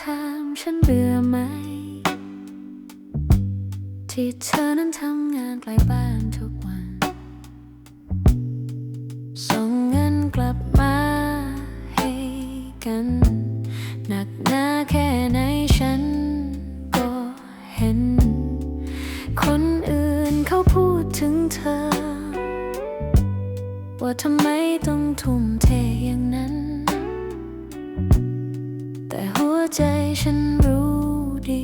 ถามฉันเบื่อไหม ที่เธอนั้นทำงานไกลบ้านทุกวัน ส่งเงินกลับมาให้กัน หนักหนาแค่ไหนฉันก็เห็น คนอื่นเขาพูดถึงเธอ ว่าทำไมต้องทุ่มเทอย่างนั้น ใจฉันรู้ดี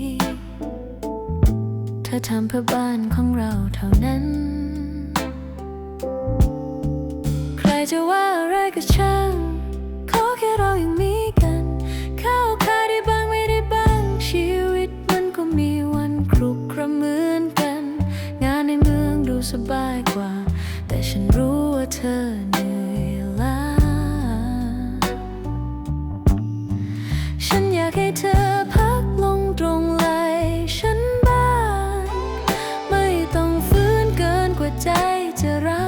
เธอทำเพื่อบ้านของเราเท่านั้น ใครจะว่าอะไรก็ช่างขอแค่เรายังมีกัน เข้าคายได้บ้างไม่ได้บ้าง ชีวิตมันก็มีวันครุกครเหมือนกัน งานในเมืองดูสบายกว่า แต่ฉันรู้ว่าเธอ ฉันอยากให้เธอพักลงตรงไหลฉันบ้าง ไม่ต้องฟื้นเกินกว่าใจจะรัก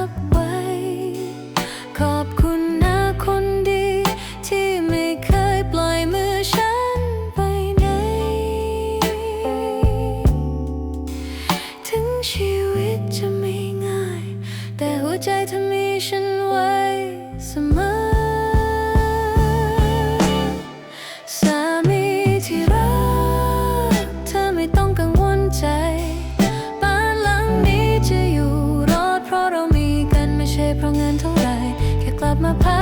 ไม่ต้องกังวลใจ บ้านหลังนี้จะอยู่รอดเพราะเรามีกันไม่ใช่เพราะเงินเท่าไหรแค่กลับมาพัก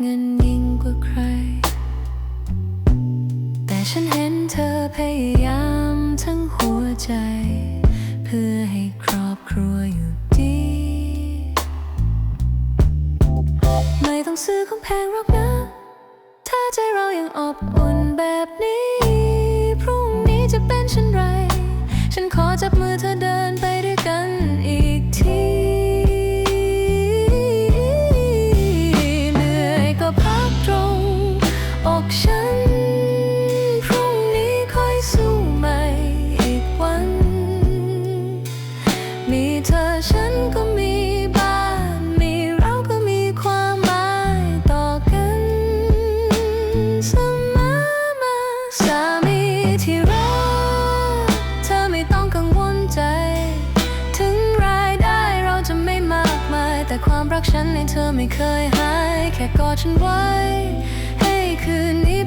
เงินยิ่งกว่าใคร แต่ฉันเห็นเธอพยายามทั้งหัวใจ เพื่อให้ครอบครัวอยู่ดี ไม่ต้องซื้อของแพงหรอกนะ ถ้าใจเรายังอบอุ่นแบบนี้ พรุ่งนี้จะเป็นเช่นไร ฉันขอจับมือเธอเดินไป ฉันในเธอไม่เคยหาย แค่กอดฉันไว้ ให้คืนนี้